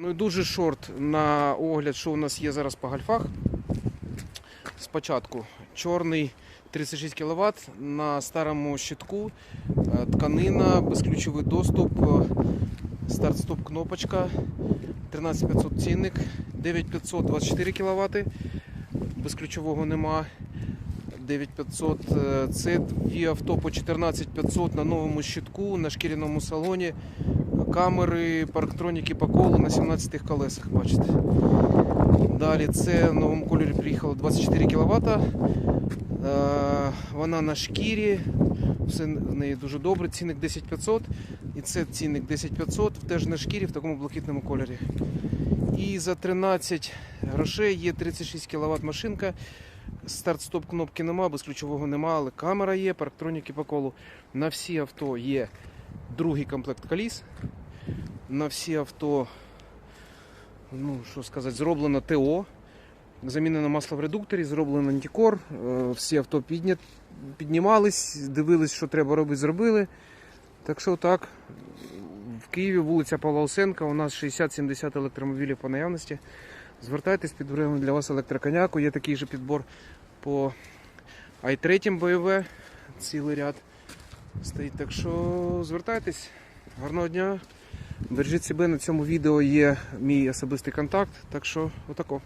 Ну і дуже шорт на огляд, що у нас є зараз по гальфах. Спочатку чорний 36 кВт на старому щитку, е, тканина, безключовий доступ, е, старт-стоп кнопочка, 13500 цінник, 9500 24 кВт, безключового нема. 9500 е, це дві авто по 14500 на новому щитку, на шкіряному салоні, камери, парктроніки по колу на 17 колесах, бачите. Далі це в новому кольорі приїхало 24 кВт. Вона на шкірі, все в неї дуже добре. Цінник 10500 і це цінник 10500, теж на шкірі в такому блакитному кольорі. І за 13 грошей є 36 кВт машинка. Старт-стоп кнопки нема, безключового нема, але камера є, парктроніки по колу. На всі авто є другий комплект коліс. На всі авто, ну що сказати, зроблено ТО. Замінено масло в редукторі, зроблено антикор. Е, Всі авто підня... піднімались, дивились, що треба робити, зробили. Так що так, в Києві вулиця Павла Осенка, у нас 60-70 електромобілів по наявності. Звертайтесь, підберемо для вас електроконяку. Є такий же підбор по i3 бойове. цілий ряд стоїть. Так що звертайтесь. Гарного дня. Бережіть себе на цьому відео є мій особистий контакт. Так що отако.